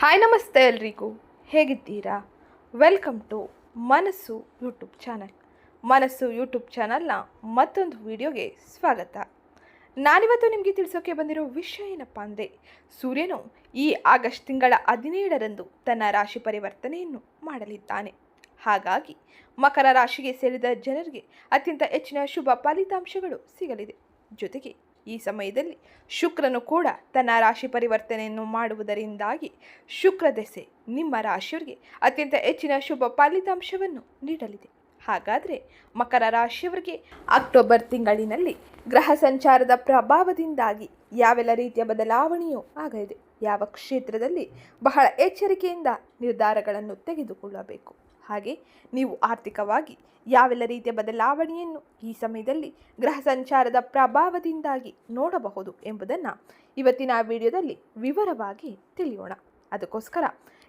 Hi, ನಮಸ್ತೆ ಎಲ್ರಿಗೂ. ಹೇಗಿದ್ದೀರಾ? Welcome to Manasu YouTube channel Manasu YouTube ಚಾನಲ್ನ ಮತ್ತೊಂದು ವಿಡಿಯೋಗೆ ಸ್ವಾಗತ. ನಾನಿವತ್ತು ನಿಮಗೆ ತಿಳಿಸೋಕೆ ಬಂದಿರೋ ವಿಷಯ ಏನಪ್ಪ ಅಂದರೆ, ಸೂರ್ಯನು ಈ ಆಗಸ್ಟ್ ತಿಂಗಳ ಹದಿನೇಳರಂದು ತನ್ನ ರಾಶಿ ಪರಿವರ್ತನೆಯನ್ನು ಮಾಡಲಿದ್ದಾನೆ. ಹಾಗಾಗಿ ಮಕರ ರಾಶಿಗೆ ಸೇರಿದ ಜನರಿಗೆ ಅತ್ಯಂತ ಹೆಚ್ಚಿನ ಶುಭ ಫಲಿತಾಂಶಗಳು ಸಿಗಲಿದೆ. ಜೊತೆಗೆ ಈ ಸಮಯದಲ್ಲಿ ಶುಕ್ರನು ಕೂಡ ತನ್ನ ರಾಶಿ ಪರಿವರ್ತನೆಯನ್ನು ಮಾಡುವುದರಿಂದಾಗಿ ಶುಕ್ರ ದೆಸೆ ನಿಮ್ಮ ರಾಶಿಯವರಿಗೆ ಅತ್ಯಂತ ಹೆಚ್ಚಿನ ಶುಭ ಫಲಿತಾಂಶವನ್ನು ನೀಡಲಿದೆ. ಹಾಗಾದರೆ ಮಕರ ರಾಶಿಯವರಿಗೆ ಅಕ್ಟೋಬರ್ ತಿಂಗಳಿನಲ್ಲಿ ಗ್ರಹ ಸಂಚಾರದ ಪ್ರಭಾವದಿಂದಾಗಿ ಯಾವೆಲ್ಲ ರೀತಿಯ ಬದಲಾವಣೆಯೂ ಆಗಲಿದೆ. ಯಾವ ಕ್ಷೇತ್ರದಲ್ಲಿ ಬಹಳ ಎಚ್ಚರಿಕೆಯಿಂದ ನಿರ್ಧಾರಗಳನ್ನು ತೆಗೆದುಕೊಳ್ಳಬೇಕು. ಹಾಗೆ ನೀವು ಆರ್ಥಿಕವಾಗಿ ಯಾವೆಲ್ಲ ರೀತಿಯ ಬದಲಾವಣೆಯನ್ನು ಈ ಸಮಯದಲ್ಲಿ ಗ್ರಹ ಸಂಚಾರದ ಪ್ರಭಾವದಿಂದಾಗಿ ನೋಡಬಹುದು ಎಂಬುದನ್ನು ಇವತ್ತಿನ ವಿಡಿಯೋದಲ್ಲಿ ವಿವರವಾಗಿ ತಿಳಿಯೋಣ. ಅದಕ್ಕೋಸ್ಕರ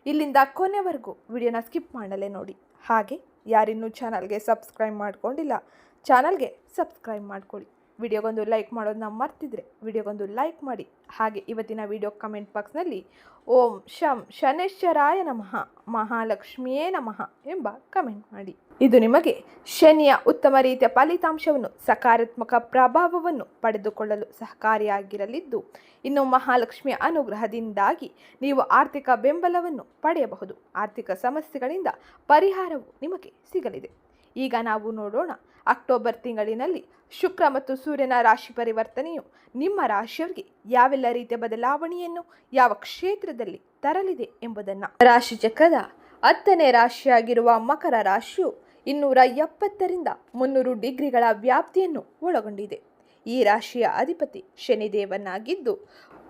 ಇಲ್ಲಿಂದ ಕೊನೆವರೆಗೂ ವಿಡಿಯೋನ ಸ್ಕಿಪ್ ಮಾಡಲೇ ನೋಡಿ. ಹಾಗೆ ಯಾರಿನ್ನೂ ಚಾನಲ್ಗೆ ಸಬ್ಸ್ಕ್ರೈಬ್ ಮಾಡಿಕೊಂಡಿಲ್ಲ, ಚಾನಲ್ಗೆ ಸಬ್ಸ್ಕ್ರೈಬ್ ಮಾಡ್ಕೊಳ್ಳಿ. ವಿಡಿಯೋಗೊಂದು ಲೈಕ್ ಮಾಡೋದನ್ನ ಮರ್ತಿದ್ರೆ ವಿಡಿಯೋಗೊಂದು ಲೈಕ್ ಮಾಡಿ. ಹಾಗೆ ಇವತ್ತಿನ ವಿಡಿಯೋ ಕಮೆಂಟ್ ಬಾಕ್ಸ್ನಲ್ಲಿ ಓಂ ಶಂ ಶನೇಶ್ವರಾಯ ನಮಃ, ಮಹಾಲಕ್ಷ್ಮಿಯೇ ನಮಃ ಎಂಬ ಕಮೆಂಟ್ ಮಾಡಿ. ಇದು ನಿಮಗೆ ಶನಿಯ ಉತ್ತಮ ರೀತಿಯ ಫಲಿತಾಂಶವನ್ನು, ಸಕಾರಾತ್ಮಕ ಪ್ರಭಾವವನ್ನು ಪಡೆದುಕೊಳ್ಳಲು ಸಹಕಾರಿಯಾಗಿರಲಿದ್ದು, ಇನ್ನು ಮಹಾಲಕ್ಷ್ಮಿಯ ಅನುಗ್ರಹದಿಂದಾಗಿ ನೀವು ಆರ್ಥಿಕ ಬೆಂಬಲವನ್ನು ಪಡೆಯಬಹುದು. ಆರ್ಥಿಕ ಸಮಸ್ಯೆಗಳಿಂದ ಪರಿಹಾರವು ನಿಮಗೆ ಸಿಗಲಿದೆ. ಈಗ ನಾವು ನೋಡೋಣ. ಅಕ್ಟೋಬರ್ ತಿಂಗಳಿನಲ್ಲಿ ಶುಕ್ರ ಮತ್ತು ಸೂರ್ಯನ ರಾಶಿ ಪರಿವರ್ತನೆಯು ನಿಮ್ಮ ರಾಶಿಯವರಿಗೆ ಯಾವೆಲ್ಲ ರೀತಿಯ ಬದಲಾವಣೆಯನ್ನು ಯಾವ ಕ್ಷೇತ್ರದಲ್ಲಿ ತರಲಿದೆ ಎಂಬುದನ್ನು. ರಾಶಿ ಚಕ್ರದ ಹತ್ತನೇ ರಾಶಿಯಾಗಿರುವ ಮಕರ ರಾಶಿಯು ಇನ್ನೂರ ಎಪ್ಪತ್ತರಿಂದ ಮುನ್ನೂರು ಡಿಗ್ರಿಗಳ ವ್ಯಾಪ್ತಿಯನ್ನು ಒಳಗೊಂಡಿದೆ. ಈ ರಾಶಿಯ ಅಧಿಪತಿ ಶನಿದೇವನಾಗಿದ್ದು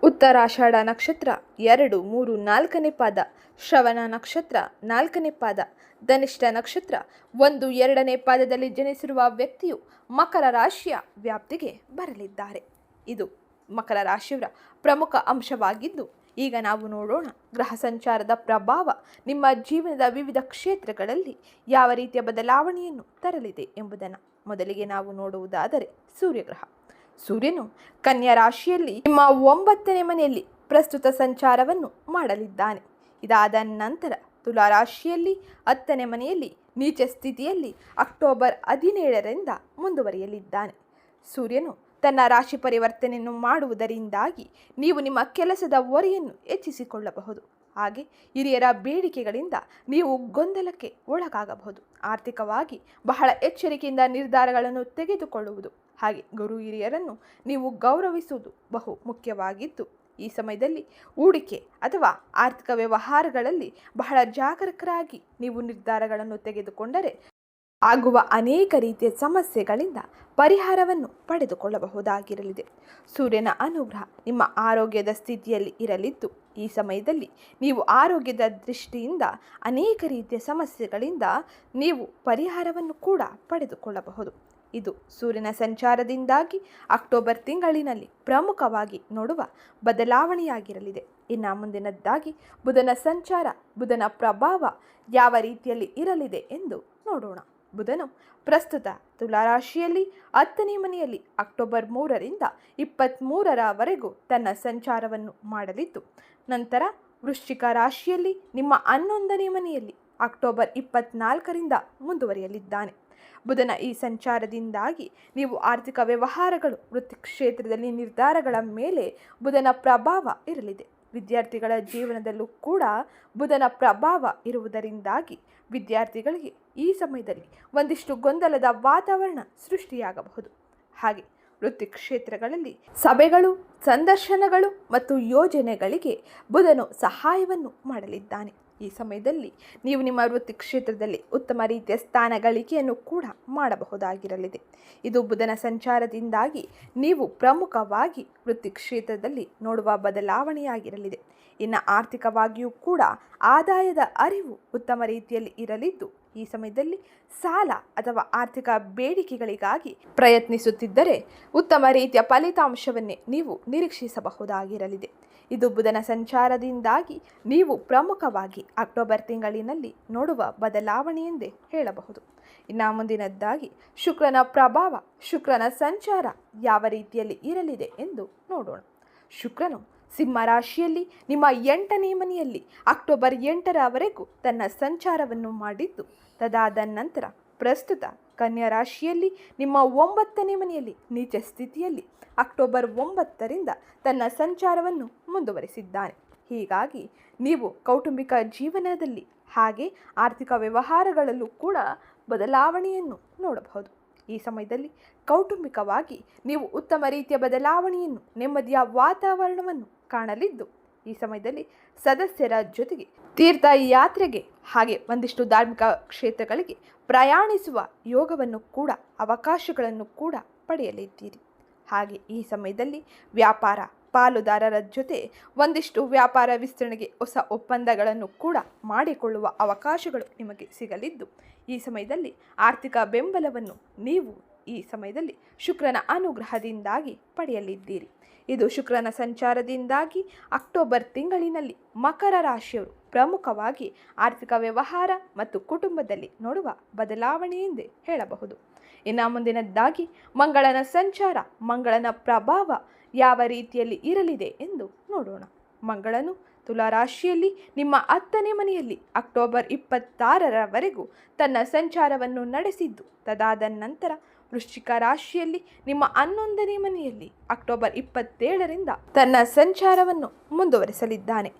ಉತ್ತರಾಷಾಢ ನಕ್ಷತ್ರ ಎರಡು ಮೂರು ನಾಲ್ಕನೇ ಪಾದ, ಶ್ರವಣ ನಕ್ಷತ್ರ ನಾಲ್ಕನೇ ಪಾದ, ಧನಿಷ್ಠ ನಕ್ಷತ್ರ ಒಂದು ಎರಡನೇ ಪಾದದಲ್ಲಿ ಜನಿಸಿರುವ ವ್ಯಕ್ತಿಯು ಮಕರ ರಾಶಿಯ ವ್ಯಾಪ್ತಿಗೆ ಬರಲಿದ್ದಾರೆ. ಇದು ಮಕರ ರಾಶಿಯವರ ಪ್ರಮುಖ ಅಂಶವಾಗಿದ್ದು, ಈಗ ನಾವು ನೋಡೋಣ ಗ್ರಹ ಸಂಚಾರದ ಪ್ರಭಾವ ನಿಮ್ಮ ಜೀವನದ ವಿವಿಧ ಕ್ಷೇತ್ರಗಳಲ್ಲಿ ಯಾವ ರೀತಿಯ ಬದಲಾವಣೆಯನ್ನು ತರಲಿದೆ ಎಂಬುದನ್ನು. ಮೊದಲಿಗೆ ನಾವು ನೋಡುವುದಾದರೆ ಸೂರ್ಯಗ್ರಹ ಸೂರ್ಯನು ಕನ್ಯಾ ರಾಶಿಯಲ್ಲಿ ನಿಮ್ಮ ಒಂಬತ್ತನೇ ಮನೆಯಲ್ಲಿ ಪ್ರಸ್ತುತ ಸಂಚಾರವನ್ನು ಮಾಡಲಿದ್ದಾನೆ. ಇದಾದ ನಂತರ ತುಲಾ ರಾಶಿಯಲ್ಲಿ ಹತ್ತನೇ ಮನೆಯಲ್ಲಿ ನೀಚ ಸ್ಥಿತಿಯಲ್ಲಿ ಅಕ್ಟೋಬರ್ ಹದಿನೇಳರಿಂದ ಮುಂದುವರಿಯಲಿದ್ದಾನೆ. ಸೂರ್ಯನು ತನ್ನ ರಾಶಿ ಪರಿವರ್ತನೆಯನ್ನು ಮಾಡುವುದರಿಂದಾಗಿ ನೀವು ನಿಮ್ಮ ಕೆಲಸದ ಹೊರೆಯನ್ನು ಹೆಚ್ಚಿಸಿಕೊಳ್ಳಬಹುದು. ಹಾಗೆ ಹಿರಿಯರ ಬೇಡಿಕೆಗಳಿಂದ ನೀವು ಗೊಂದಲಕ್ಕೆ ಒಳಗಾಗಬಹುದು. ಆರ್ಥಿಕವಾಗಿ ಬಹಳ ಎಚ್ಚರಿಕೆಯಿಂದ ನಿರ್ಧಾರಗಳನ್ನು ತೆಗೆದುಕೊಳ್ಳುವುದು ಹಾಗೆ ಗುರು ಹಿರಿಯರನ್ನು ನೀವು ಗೌರವಿಸುವುದು ಬಹು ಮುಖ್ಯವಾಗಿದ್ದು, ಈ ಸಮಯದಲ್ಲಿ ಹೂಡಿಕೆ ಅಥವಾ ಆರ್ಥಿಕ ವ್ಯವಹಾರಗಳಲ್ಲಿ ಬಹಳ ಜಾಗರೂಕರಾಗಿ ನೀವು ನಿರ್ಧಾರಗಳನ್ನು ತೆಗೆದುಕೊಂಡರೆ ಆಗುವ ಅನೇಕ ರೀತಿಯ ಸಮಸ್ಯೆಗಳಿಂದ ಪರಿಹಾರವನ್ನು ಪಡೆದುಕೊಳ್ಳಬಹುದಾಗಿರಲಿದೆ. ಸೂರ್ಯನ ಅನುಗ್ರಹ ನಿಮ್ಮ ಆರೋಗ್ಯದ ಸ್ಥಿತಿಯಲ್ಲಿ ಇರಲಿದ್ದು, ಈ ಸಮಯದಲ್ಲಿ ನೀವು ಆರೋಗ್ಯದ ದೃಷ್ಟಿಯಿಂದ ಅನೇಕ ರೀತಿಯ ಸಮಸ್ಯೆಗಳಿಂದ ನೀವು ಪರಿಹಾರವನ್ನು ಕೂಡ ಪಡೆದುಕೊಳ್ಳಬಹುದು. ಇದು ಸೂರ್ಯನ ಸಂಚಾರದಿಂದಾಗಿ ಅಕ್ಟೋಬರ್ ತಿಂಗಳಿನಲ್ಲಿ ಪ್ರಮುಖವಾಗಿ ನೋಡುವ ಬದಲಾವಣೆಯಾಗಿರಲಿದೆ. ಇನ್ನು ಮುಂದಿನದ್ದಾಗಿ ಬುಧನ ಸಂಚಾರ, ಬುಧನ ಪ್ರಭಾವ ಯಾವ ರೀತಿಯಲ್ಲಿ ಇರಲಿದೆ ಎಂದು ನೋಡೋಣ. ಬುಧನು ಪ್ರಸ್ತುತ ತುಲಾರಾಶಿಯಲ್ಲಿ, ಹತ್ತನೇ ಮನೆಯಲ್ಲಿ ಅಕ್ಟೋಬರ್ ಮೂರರಿಂದ ಇಪ್ಪತ್ತ್ಮೂರರವರೆಗೂ ತನ್ನ ಸಂಚಾರವನ್ನು ಮಾಡಲಿದ್ದು, ನಂತರ ವೃಶ್ಚಿಕ ರಾಶಿಯಲ್ಲಿ ನಿಮ್ಮ ಹನ್ನೊಂದನೇ ಮನೆಯಲ್ಲಿ ಅಕ್ಟೋಬರ್ ಇಪ್ಪತ್ನಾಲ್ಕರಿಂದ ಮುಂದುವರಿಯಲಿದ್ದಾನೆ. ಬುಧನ ಈ ಸಂಚಾರದಿಂದಾಗಿ ನೀವು ಆರ್ಥಿಕ ವ್ಯವಹಾರಗಳು, ವೃತ್ತಿ ಕ್ಷೇತ್ರದಲ್ಲಿ ನಿರ್ಧಾರಗಳ ಮೇಲೆ ಬುಧನ ಪ್ರಭಾವ ಇರಲಿದೆ. ವಿದ್ಯಾರ್ಥಿಗಳ ಜೀವನದಲ್ಲೂ ಕೂಡ ಬುಧನ ಪ್ರಭಾವ ಇರುವುದರಿಂದಾಗಿ ವಿದ್ಯಾರ್ಥಿಗಳಿಗೆ ಈ ಸಮಯದಲ್ಲಿ ಒಂದಿಷ್ಟು ಗೊಂದಲದ ವಾತಾವರಣ ಸೃಷ್ಟಿಯಾಗಬಹುದು. ಹಾಗೆ ವೃತ್ತಿ ಕ್ಷೇತ್ರಗಳಲ್ಲಿ ಸಭೆಗಳು, ಸಂದರ್ಶನಗಳು ಮತ್ತು ಯೋಜನೆಗಳಿಗೆ ಬುಧನು ಸಹಾಯವನ್ನು ಮಾಡಲಿದ್ದಾನೆ. ಈ ಸಮಯದಲ್ಲಿ ನೀವು ನಿಮ್ಮ ವೃತ್ತಿ ಕ್ಷೇತ್ರದಲ್ಲಿ ಉತ್ತಮ ರೀತಿಯ ಸ್ಥಾನ ಗಳಿಕೆಯನ್ನು ಕೂಡ ಮಾಡಬಹುದಾಗಿರಲಿದೆ. ಇದು ಬುಧನ ಸಂಚಾರದಿಂದಾಗಿ ನೀವು ಪ್ರಮುಖವಾಗಿ ವೃತ್ತಿ ಕ್ಷೇತ್ರದಲ್ಲಿ ನೋಡುವ ಬದಲಾವಣೆಯಾಗಿರಲಿದೆ. ಇನ್ನು ಆರ್ಥಿಕವಾಗಿಯೂ ಕೂಡ ಆದಾಯದ ಅರಿವು ಉತ್ತಮ ರೀತಿಯಲ್ಲಿ ಇರಲಿದ್ದು, ಈ ಸಮಯದಲ್ಲಿ ಸಾಲ ಅಥವಾ ಆರ್ಥಿಕ ಬೇಡಿಕೆಗಳಿಗಾಗಿ ಪ್ರಯತ್ನಿಸುತ್ತಿದ್ದರೆ ಉತ್ತಮ ರೀತಿಯ ಫಲಿತಾಂಶವನ್ನೇ ನೀವು ನಿರೀಕ್ಷಿಸಬಹುದಾಗಿರಲಿದೆ. ಇದು ಬುಧನ ಸಂಚಾರದಿಂದಾಗಿ ನೀವು ಪ್ರಮುಖವಾಗಿ ಅಕ್ಟೋಬರ್ ತಿಂಗಳಿನಲ್ಲಿ ನೋಡುವ ಬದಲಾವಣೆಯೆಂದೇ ಹೇಳಬಹುದು. ಇನ್ನು ಮುಂದಿನದ್ದಾಗಿ, ಶುಕ್ರನ ಪ್ರಭಾವ, ಶುಕ್ರನ ಸಂಚಾರ ಯಾವ ರೀತಿಯಲ್ಲಿ ಇರಲಿದೆ ಎಂದು ನೋಡೋಣ. ಶುಕ್ರನು ಸಿಂಹ ರಾಶಿಯಲ್ಲಿ, ನಿಮ್ಮ ಎಂಟನೇ ಮನೆಯಲ್ಲಿ ಅಕ್ಟೋಬರ್ ಎಂಟರವರೆಗೂ ತನ್ನ ಸಂಚಾರವನ್ನು ಮಾಡಿದ್ದು, ತದಾದ ನಂತರ ಪ್ರಸ್ತುತ ಕನ್ಯಾ ರಾಶಿಯಲ್ಲಿ, ನಿಮ್ಮ ಒಂಬತ್ತನೇ ಮನೆಯಲ್ಲಿ, ನೀಚ ಸ್ಥಿತಿಯಲ್ಲಿ ಅಕ್ಟೋಬರ್ ಒಂಬತ್ತರಿಂದ ತನ್ನ ಸಂಚಾರವನ್ನು ಮುಂದುವರಿಸಿದ್ದಾನೆ. ಹೀಗಾಗಿ ನೀವು ಕೌಟುಂಬಿಕ ಜೀವನದಲ್ಲಿ ಹಾಗೆ ಆರ್ಥಿಕ ವ್ಯವಹಾರಗಳಲ್ಲೂ ಕೂಡ ಬದಲಾವಣೆಯನ್ನು ನೋಡಬಹುದು. ಈ ಸಮಯದಲ್ಲಿ ಕೌಟುಂಬಿಕವಾಗಿ ನೀವು ಉತ್ತಮ ರೀತಿಯ ಬದಲಾವಣೆಯನ್ನು, ನೆಮ್ಮದಿಯ ವಾತಾವರಣವನ್ನು ಕಾಣಲಿದ್ದು, ಈ ಸಮಯದಲ್ಲಿ ಸದಸ್ಯರ ಜೊತೆಗೆ ತೀರ್ಥ ಯಾತ್ರೆಗೆ ಹಾಗೆ ಒಂದಿಷ್ಟು ಧಾರ್ಮಿಕ ಕ್ಷೇತ್ರಗಳಿಗೆ ಪ್ರಯಾಣಿಸುವ ಯೋಗವನ್ನು ಕೂಡ, ಅವಕಾಶಗಳನ್ನು ಕೂಡ ಪಡೆಯಲಿದ್ದೀರಿ. ಹಾಗೆ ಈ ಸಮಯದಲ್ಲಿ ವ್ಯಾಪಾರ ಪಾಲುದಾರರ ಜೊತೆ ಒಂದಿಷ್ಟು ವ್ಯಾಪಾರ ವಿಸ್ತರಣೆಗೆ ಹೊಸ ಒಪ್ಪಂದಗಳನ್ನು ಕೂಡ ಮಾಡಿಕೊಳ್ಳುವ ಅವಕಾಶಗಳು ನಿಮಗೆ ಸಿಗಲಿದ್ದು, ಈ ಸಮಯದಲ್ಲಿ ಆರ್ಥಿಕ ಬೆಂಬಲವನ್ನು ನೀವು ಈ ಸಮಯದಲ್ಲಿ ಶುಕ್ರನ ಅನುಗ್ರಹದಿಂದಾಗಿ ಪಡೆಯಲಿದ್ದೀರಿ. ಇದು ಶುಕ್ರನ ಸಂಚಾರದಿಂದಾಗಿ ಅಕ್ಟೋಬರ್ ತಿಂಗಳಿನಲ್ಲಿ ಮಕರ ರಾಶಿಯವರು ಪ್ರಮುಖವಾಗಿ ಆರ್ಥಿಕ ವ್ಯವಹಾರ ಮತ್ತು ಕುಟುಂಬದಲ್ಲಿ ನೋಡುವ ಬದಲಾವಣೆ ಎಂದೇ ಹೇಳಬಹುದು. ಇನ್ನು ಮುಂದಿನದ್ದಾಗಿ, ಮಂಗಳನ ಸಂಚಾರ, ಮಂಗಳನ ಪ್ರಭಾವ ಯಾವ ರೀತಿಯಲ್ಲಿ ಇರಲಿದೆ ಎಂದು ನೋಡೋಣ. ಮಂಗಳನು ತುಲಾರಾಶಿಯಲ್ಲಿ ನಿಮ್ಮ ಹತ್ತನೇ ಮನೆಯಲ್ಲಿ ಅಕ್ಟೋಬರ್ ಇಪ್ಪತ್ತಾರರವರೆಗೂ ತನ್ನ ಸಂಚಾರವನ್ನು ನಡೆಸಿದ್ದು, ತದಾದ ನಂತರ ವೃಶ್ಚಿಕ ರಾಶಿಯಲ್ಲಿ ನಿಮ್ಮ ಹನ್ನೊಂದನೇ ಮನೆಯಲ್ಲಿ ಅಕ್ಟೋಬರ್ ಇಪ್ಪತ್ತೇಳರಿಂದ ತನ್ನ ಸಂಚಾರವನ್ನು ಮುಂದುವರಿಸಲಿದ್ದಾನೆ.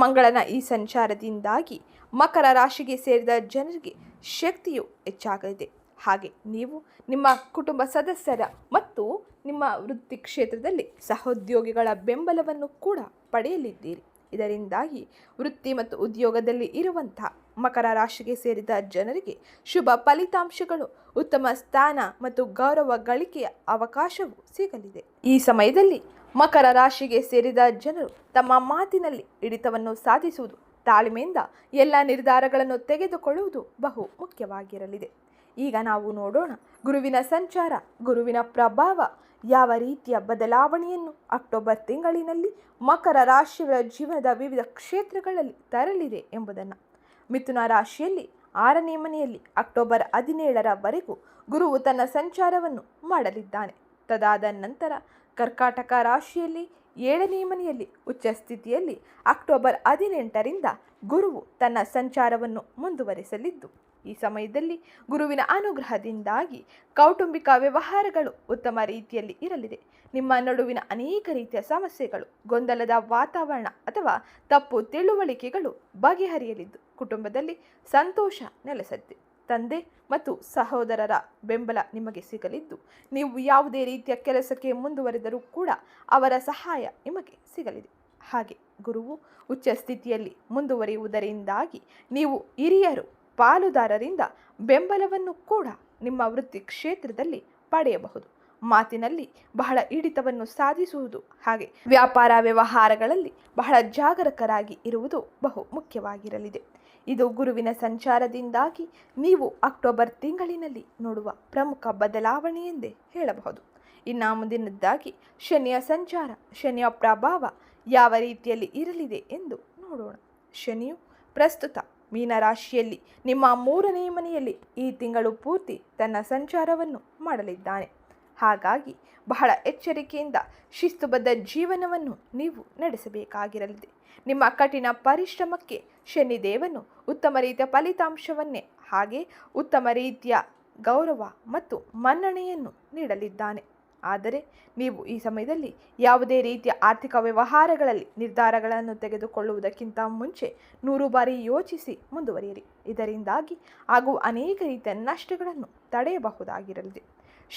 ಮಂಗಳನ ಈ ಸಂಚಾರದಿಂದಾಗಿ ಮಕರ ರಾಶಿಗೆ ಸೇರಿದ ಜನರಿಗೆ ಶಕ್ತಿಯು ಹೆಚ್ಚಾಗಲಿದೆ. ಹಾಗೆ ನೀವು ನಿಮ್ಮ ಕುಟುಂಬ ಸದಸ್ಯರ ಮತ್ತು ನಿಮ್ಮ ವೃತ್ತಿ ಕ್ಷೇತ್ರದಲ್ಲಿ ಸಹೋದ್ಯೋಗಿಗಳ ಬೆಂಬಲವನ್ನು ಕೂಡ ಪಡೆಯಲಿದ್ದೀರಿ. ಇದರಿಂದಾಗಿ ವೃತ್ತಿ ಮತ್ತು ಉದ್ಯೋಗದಲ್ಲಿ ಇರುವಂತಹ ಮಕರ ರಾಶಿಗೆ ಸೇರಿದ ಜನರಿಗೆ ಶುಭ ಫಲಿತಾಂಶಗಳು, ಉತ್ತಮ ಸ್ಥಾನ ಮತ್ತು ಗೌರವ ಗಳಿಕೆಯ ಅವಕಾಶವು ಸಿಗಲಿದೆ. ಈ ಸಮಯದಲ್ಲಿ ಮಕರ ರಾಶಿಗೆ ಸೇರಿದ ಜನರು ತಮ್ಮ ಮಾತಿನಲ್ಲಿ ಹಿಡಿತವನ್ನು ಸಾಧಿಸುವುದು, ತಾಳ್ಮೆಯಿಂದ ಎಲ್ಲ ನಿರ್ಧಾರಗಳನ್ನು ತೆಗೆದುಕೊಳ್ಳುವುದು ಬಹು ಮುಖ್ಯವಾಗಿರಲಿದೆ. ಈಗ ನಾವು ನೋಡೋಣ ಗುರುವಿನ ಸಂಚಾರ, ಗುರುವಿನ ಪ್ರಭಾವ, ಯಾವ ರೀತಿಯ ಬದಲಾವಣೆಯನ್ನು ಅಕ್ಟೋಬರ್ ತಿಂಗಳಿನಲ್ಲಿ ಮಕರ ರಾಶಿಯವರ ಜೀವನದ ವಿವಿಧ ಕ್ಷೇತ್ರಗಳಲ್ಲಿ ತರಲಿದೆ ಎಂಬುದನ್ನು. ಮಿಥುನ ರಾಶಿಯಲ್ಲಿ ಆರನೇ ಮನೆಯಲ್ಲಿ ಅಕ್ಟೋಬರ್ ಹದಿನೇಳರವರೆಗೂ ಗುರುವು ತನ್ನ ಸಂಚಾರವನ್ನು ಮಾಡಲಿದ್ದಾನೆ. ತದಾದ ನಂತರ ಕರ್ಕಾಟಕ ರಾಶಿಯಲ್ಲಿ ಏಳನೇ ಮನೆಯಲ್ಲಿ ಉಚ್ಚ ಸ್ಥಿತಿಯಲ್ಲಿ ಅಕ್ಟೋಬರ್ ಹದಿನೆಂಟರಿಂದ ಗುರುವು ತನ್ನ ಸಂಚಾರವನ್ನು ಮುಂದುವರಿಸಲಿದ್ದು, ಈ ಸಮಯದಲ್ಲಿ ಗುರುವಿನ ಅನುಗ್ರಹದಿಂದಾಗಿ ಕೌಟುಂಬಿಕ ವ್ಯವಹಾರಗಳು ಉತ್ತಮ ರೀತಿಯಲ್ಲಿ ಇರಲಿದೆ. ನಿಮ್ಮ ನಡುವಿನ ಅನೇಕ ರೀತಿಯ ಸಮಸ್ಯೆಗಳು, ಗೊಂದಲದ ವಾತಾವರಣ ಅಥವಾ ತಪ್ಪು ತಿಳುವಳಿಕೆಗಳು ಬಗೆಹರಿಯಲಿದ್ದು, ಕುಟುಂಬದಲ್ಲಿ ಸಂತೋಷ ನೆಲೆಸಲಿದೆ ತಂದೆ ಮತ್ತು ಸಹೋದರರ ಬೆಂಬಲ ನಿಮಗೆ ಸಿಗಲಿದ್ದು, ನೀವು ಯಾವುದೇ ರೀತಿಯ ಕೆಲಸಕ್ಕೆ ಮುಂದುವರೆದರೂ ಕೂಡ ಅವರ ಸಹಾಯ ನಿಮಗೆ ಸಿಗಲಿದೆ. ಹಾಗೆ ಗುರುವು ಉಚ್ಚ ಸ್ಥಿತಿಯಲ್ಲಿ ಮುಂದುವರಿಯುವುದರಿಂದಾಗಿ ನೀವು ಹಿರಿಯರು, ಪಾಲುದಾರರಿಂದ ಬೆಂಬಲವನ್ನು ಕೂಡ ನಿಮ್ಮ ವೃತ್ತಿ ಕ್ಷೇತ್ರದಲ್ಲಿ ಪಡೆಯಬಹುದು. ಮಾತಿನಲ್ಲಿ ಬಹಳ ಹಿಡಿತವನ್ನು ಸಾಧಿಸುವುದು ಹಾಗೆ ವ್ಯಾಪಾರ ವ್ಯವಹಾರಗಳಲ್ಲಿ ಬಹಳ ಜಾಗರೂಕರಾಗಿ ಇರುವುದು ಬಹು ಮುಖ್ಯವಾಗಿರಲಿದೆ. ಇದು ಗುರುವಿನ ಸಂಚಾರದಿಂದಾಗಿ ನೀವು ಅಕ್ಟೋಬರ್ ತಿಂಗಳಿನಲ್ಲಿ ನೋಡುವ ಪ್ರಮುಖ ಬದಲಾವಣೆ ಎಂದೇ ಹೇಳಬಹುದು. ಇನ್ನು ಮುಂದಿನದ್ದಾಗಿ ಶನಿಯ ಸಂಚಾರ, ಶನಿಯ ಪ್ರಭಾವ ಯಾವ ರೀತಿಯಲ್ಲಿ ಇರಲಿದೆ ಎಂದು ನೋಡೋಣ. ಶನಿಯು ಪ್ರಸ್ತುತ ಮೀನರಾಶಿಯಲ್ಲಿ ನಿಮ್ಮ ಮೂರನೇ ಮನೆಯಲ್ಲಿ ಈ ತಿಂಗಳು ಪೂರ್ತಿ ತನ್ನ ಸಂಚಾರವನ್ನು ಮಾಡಲಿದ್ದಾನೆ. ಹಾಗಾಗಿ ಬಹಳ ಎಚ್ಚರಿಕೆಯಿಂದ ಶಿಸ್ತುಬದ್ಧ ಜೀವನವನ್ನು ನೀವು ನಡೆಸಬೇಕಾಗಿರಲಿದೆ. ನಿಮ್ಮ ಕಠಿಣ ಪರಿಶ್ರಮಕ್ಕೆ ಶನಿದೇವನು ಉತ್ತಮ ರೀತಿಯ ಫಲಿತಾಂಶವನ್ನೇ ಹಾಗೆ ಉತ್ತಮ ರೀತಿಯ ಗೌರವ ಮತ್ತು ಮನ್ನಣೆಯನ್ನು ನೀಡಲಿದ್ದಾನೆ. ಆದರೆ ನೀವು ಈ ಸಮಯದಲ್ಲಿ ಯಾವುದೇ ರೀತಿಯ ಆರ್ಥಿಕ ವ್ಯವಹಾರಗಳಲ್ಲಿ ನಿರ್ಧಾರಗಳನ್ನು ತೆಗೆದುಕೊಳ್ಳುವುದಕ್ಕಿಂತ ಮುಂಚೆ ನೂರು ಬಾರಿ ಯೋಚಿಸಿ ಮುಂದುವರಿಯಿರಿ. ಇದರಿಂದಾಗಿ ಆಗುವ ಅನೇಕ ರೀತಿಯ ನಷ್ಟಗಳನ್ನು ತಡೆಯಬಹುದಾಗಿರಲಿದೆ.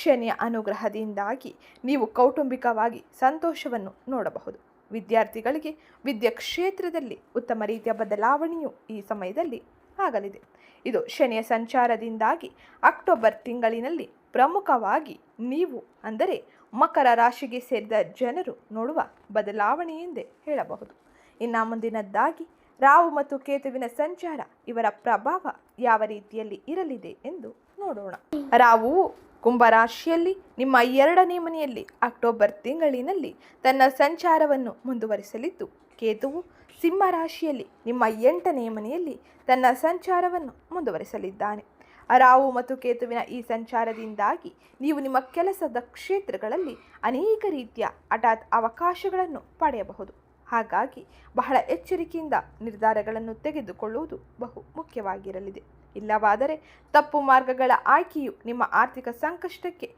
ಶನಿಯ ಅನುಗ್ರಹದಿಂದಾಗಿ ನೀವು ಕೌಟುಂಬಿಕವಾಗಿ ಸಂತೋಷವನ್ನು ನೋಡಬಹುದು. ವಿದ್ಯಾರ್ಥಿಗಳಿಗೆ ವಿದ್ಯಾ ಕ್ಷೇತ್ರದಲ್ಲಿ ಉತ್ತಮ ರೀತಿಯ ಬದಲಾವಣೆಯು ಈ ಸಮಯದಲ್ಲಿ ಆಗಲಿದೆ. ಇದು ಶನಿಯ ಸಂಚಾರದಿಂದಾಗಿ ಅಕ್ಟೋಬರ್ ತಿಂಗಳಿನಲ್ಲಿ ಪ್ರಮುಖವಾಗಿ ನೀವು ಅಂದರೆ ಮಕರ ರಾಶಿಗೆ ಸೇರಿದ ಜನರು ನೋಡುವ ಬದಲಾವಣೆ ಎಂದೇ ಹೇಳಬಹುದು. ಇನ್ನು ಮುಂದಿನದ್ದಾಗಿ ರಾವು ಮತ್ತು ಕೇತುವಿನ ಸಂಚಾರ ಇವರ ಪ್ರಭಾವ ಯಾವ ರೀತಿಯಲ್ಲಿ ಇರಲಿದೆ ಎಂದು ನೋಡೋಣ. ರಾಹುವು ಕುಂಭರಾಶಿಯಲ್ಲಿ, ನಿಮ್ಮ ಎರಡನೇ ಮನೆಯಲ್ಲಿ ಅಕ್ಟೋಬರ್ ತಿಂಗಳಿನಲ್ಲಿ ತನ್ನ ಸಂಚಾರವನ್ನು ಮುಂದುವರಿಸಲಿದ್ದು, ಕೇತುವು ಸಿಂಹ ರಾಶಿಯಲ್ಲಿ ನಿಮ್ಮ ಎಂಟನೇ ಮನೆಯಲ್ಲಿ ತನ್ನ ಸಂಚಾರವನ್ನು ಮುಂದುವರಿಸಲಿದ್ದಾನೆ. ರಾವು ಮತ್ತು ಕೇತುವಿನ ಈ ಸಂಚಾರದಿಂದಾಗಿ ನೀವು ನಿಮ್ಮ ಕೆಲಸದ ಕ್ಷೇತ್ರಗಳಲ್ಲಿ ಅನೇಕ ರೀತಿಯ ಹಠಾತ್ ಅವಕಾಶಗಳನ್ನು ಪಡೆಯಬಹುದು. ಹಾಗಾಗಿ ಬಹಳ ಎಚ್ಚರಿಕೆಯಿಂದ ನಿರ್ಧಾರಗಳನ್ನು ತೆಗೆದುಕೊಳ್ಳುವುದು ಬಹು ಮುಖ್ಯವಾಗಿರಲಿದೆ. ಇಲ್ಲವಾದರೆ ತಪ್ಪು ಮಾರ್ಗಗಳ ಆಯ್ಕೆಯು ನಿಮ್ಮ ಆರ್ಥಿಕ ಸಂಕಷ್ಟಕ್ಕೆ